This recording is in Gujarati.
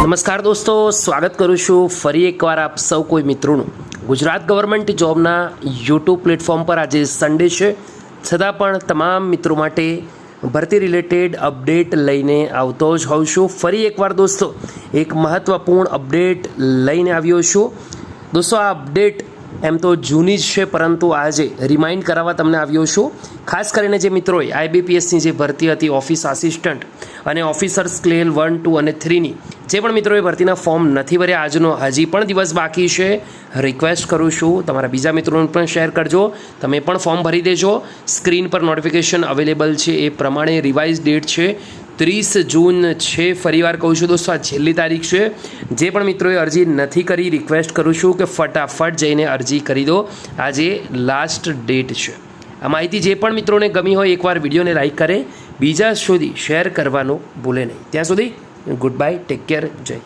નમસ્કાર દોસ્તો, સ્વાગત કરું છું ફરી એકવાર આપ સૌ કોઈ મિત્રોનું. ગુજરાત ગવર્મેન્ટ જોબના યુટ્યુબ પ્લેટફોર્મ પર આજે સન્ડે છે. છતાં પણ તમામ મિત્રો માટે ભરતી રિલેટેડ અપડેટ લઈને આવતો જ હોઉં છું. ફરી એકવાર દોસ્તો, એક મહત્ત્વપૂર્ણ અપડેટ લઈને આવ્યો છું. દોસ્તો, આ અપડેટ એમ તો જૂની જ છે, પરંતુ આજે રિમાઇન્ડ કરાવવા તમને આવ્યો છું. ખાસ કરીને જે મિત્રોએ આઈબીપીએસની જે ભરતી હતી ઓફિસ આસિસ્ટન્ટ અને ઓફિસર સ્કેલ વન ટુ અને થ્રીની જે પણ મિત્રોએ ભરતીના ફોર્મ નથી ભર્યા, આજનો હજી પણ દિવસ બાકી છે. રિક્વેસ્ટ કરું છું, તમારા બીજા મિત્રોને પણ શેર કરજો. તમે પણ ફોર્મ ભરી દેજો. સ્ક્રીન પર નોટિફિકેશન અવેલેબલ છે, એ પ્રમાણે રિવાઇઝ ડેટ છે. ત્રીસ જૂન છે, ફરીવાર કહું છું દોસ્તો, આ છેલ્લી તારીખ છે. જે પણ મિત્રોએ અરજી નથી કરી રિક્વેસ્ટ કરું છું કે ફટાફટ જઈને અરજી કરી દો. આજે લાસ્ટ ડેટ છે. આ માહિતી જે પણ મિત્રોને ગમી હોય, એકવાર વિડીયોને લાઇક કરે. બીજા સુધી શેર કરવાનું ભૂલે નહીં. ત્યાં સુધી ગુડ બાય ટેક કેર જય.